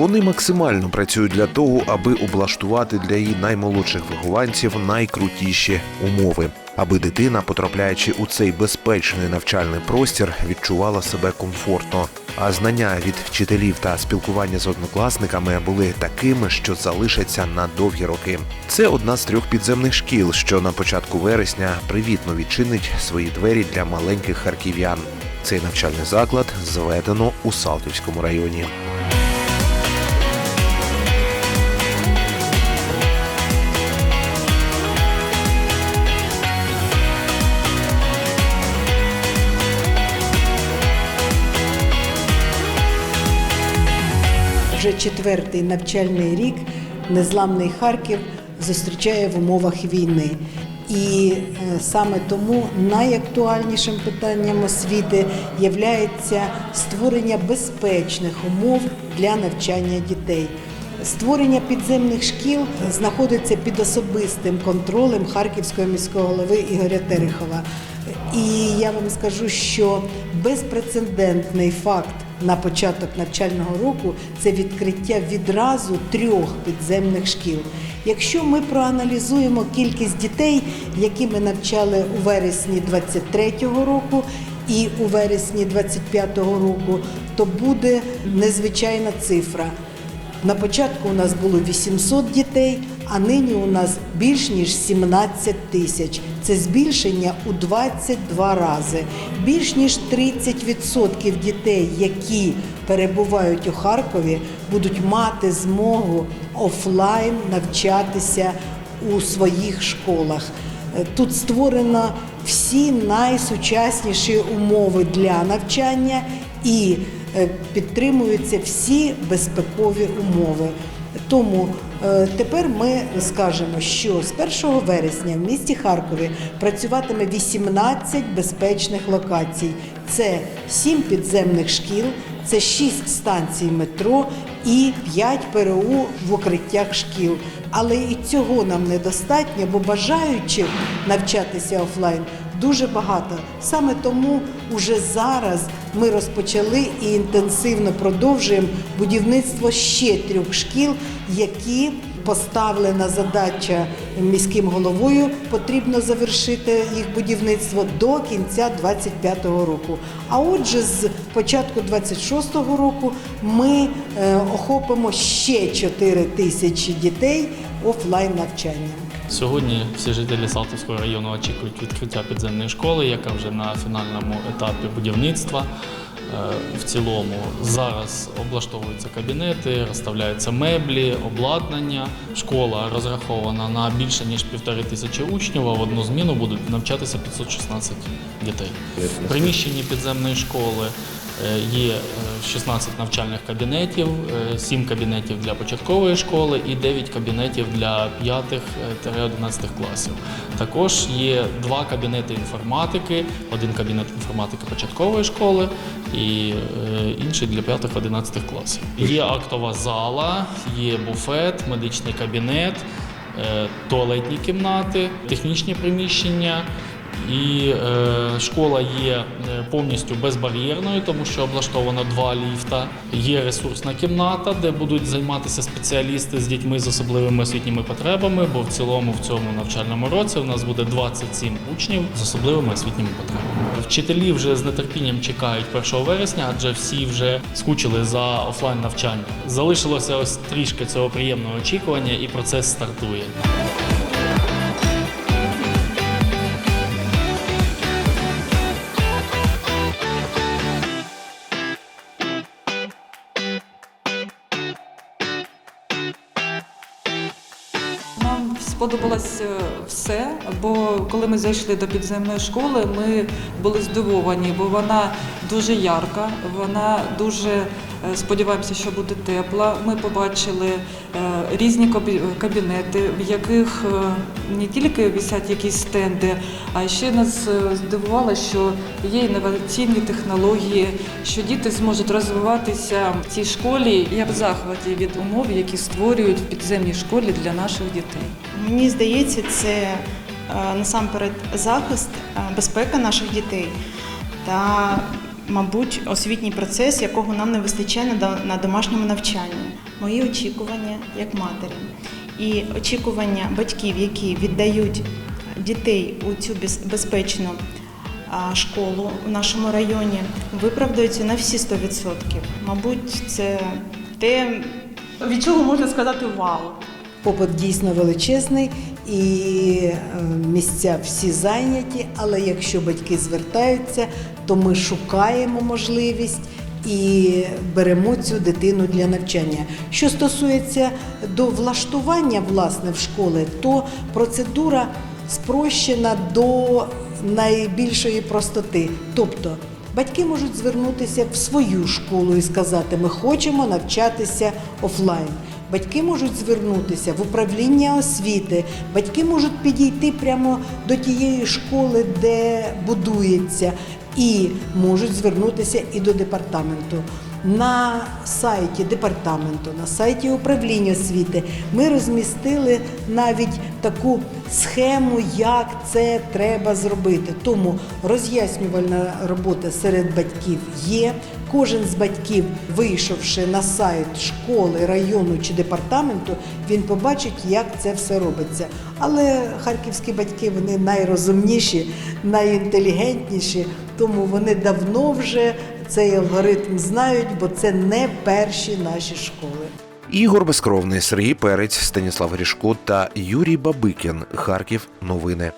Вони максимально працюють для того, аби облаштувати для її наймолодших вихованців найкрутіші умови, аби дитина, потрапляючи у цей безпечний навчальний простір, відчувала себе комфортно. А знання від вчителів та спілкування з однокласниками були такими, що залишаться на довгі роки. Це одна з трьох підземних шкіл, що на початку вересня привітно відчинить свої двері для маленьких харків'ян. Цей навчальний заклад зведено у Салтівському районі. Вже четвертий навчальний рік незламний Харків зустрічає в умовах війни. І е, саме тому найактуальнішим питанням освіти є створення безпечних умов для навчання дітей. Створення підземних шкіл знаходиться під особистим контролем Харківського міського голови Ігоря Терехова. І я вам скажу, що безпрецедентний факт на початок навчального року це відкриття відразу трьох підземних шкіл. Якщо ми проаналізуємо кількість дітей, які ми навчали у вересні 23-го року і у вересні 25-го року, то буде незвичайна цифра. На початку у нас було 800 дітей, а нині у нас більш ніж 17 тисяч. Це збільшення у 22 рази. Більш ніж 30% дітей, які перебувають у Харкові, будуть мати змогу офлайн навчатися у своїх школах. Е, Тут створено всі найсучасніші умови для навчання і е, підтримуються всі безпекові умови. Тому тепер ми скажемо, що з 1 вересня в місті Харкові працюватиме 18 безпечних локацій. Це 7 підземних шкіл, це 6 станцій метро і 5 ПРУ в укриттях шкіл. Але і цього нам недостатньо, бо бажаючих навчатися офлайн дуже багато. Саме тому уже зараз ми розпочали і інтенсивно продовжуємо будівництво ще трьох шкіл, які поставлена задача міським головою. Потрібно завершити їх будівництво до кінця 25-го року. А отже, з початку 26-го року ми е, охопимо ще 4 тисячі дітей офлайн навчанням. Сьогодні всі жителі Салтівського району очікують відкриття підземної школи, яка вже на фінальному етапі будівництва. Е, В цілому зараз облаштовуються кабінети, розставляються меблі, обладнання. Школа розрахована на більше ніж півтори тисячі учнів, а в одну зміну будуть навчатися 516 дітей. В приміщенні підземної школи є е, 16 навчальних кабінетів, 7 кабінетів для початкової школи і 9 кабінетів для 5-11 класів. Також є два кабінети інформатики, один кабінет інформатики початкової школи і е, інший для 5-11 класів. Є актова зала, є буфет, медичний кабінет, е, туалетні кімнати, технічні приміщення. І е, школа є е, повністю безбар'єрною, тому що облаштовано два ліфта. Є ресурсна кімната, де будуть займатися спеціалісти з дітьми з особливими освітніми потребами. Бо в цілому в цьому навчальному році у нас буде 27 учнів з особливими освітніми потребами. Вчителі вже з нетерпінням чекають 1 вересня, адже всі вже скучили за офлайн навчання. Залишилося ось трішки цього приємного очікування, і процес стартує. Сподобалось е, все, бо коли ми зайшли до підземної школи, ми були здивовані, бо вона дуже ярка, вона дуже сподіваємося, що буде тепла. Ми побачили е, різні кабінети, в яких е, не тільки висять якісь стенди, а ще нас е, здивувало, що є інноваційні технології, що діти зможуть розвиватися в цій школі. Я в захваті від умов, які створюють в підземній школі для наших дітей. Мені здається, це е, насамперед захист, е, безпека наших дітей та, мабуть, освітній процес, якого нам не вистачає на домашньому навчанні. мої очікування як матері і очікування батьків, які віддають дітей у цю безпечну школу в нашому районі, виправдаються на всі 100%. Мабуть, це те, від чого можна сказати вау. Попит дійсно величезний і е, місця всі зайняті, але якщо батьки звертаються, то ми шукаємо можливість і беремо цю дитину для навчання. Що стосується до влаштування власне в школи, то процедура спрощена до найбільшої простоти. Тобто Батьки можуть звернутися в свою школу і сказати, ми хочемо навчатися офлайн. Батьки можуть звернутися в управління освіти, батьки можуть підійти прямо до тієї школи, де будується, і можуть звернутися і до департаменту. На сайті департаменту, на сайті управління освіти ми розмістили навіть таку схему, як це треба зробити. Тому роз'яснювальна робота серед батьків є. Кожен з батьків, вийшовши на сайт школи, району чи департаменту, він побачить, як це все робиться. Але харківські батьки вони найрозумніші, найінтелігентніші, тому вони давно вже цей алгоритм знають, бо це не перші наші школи. Ігор Безкровний, Сергій Перець, Станіслав Грішко та Юрій Бабикін. Харків. Новини.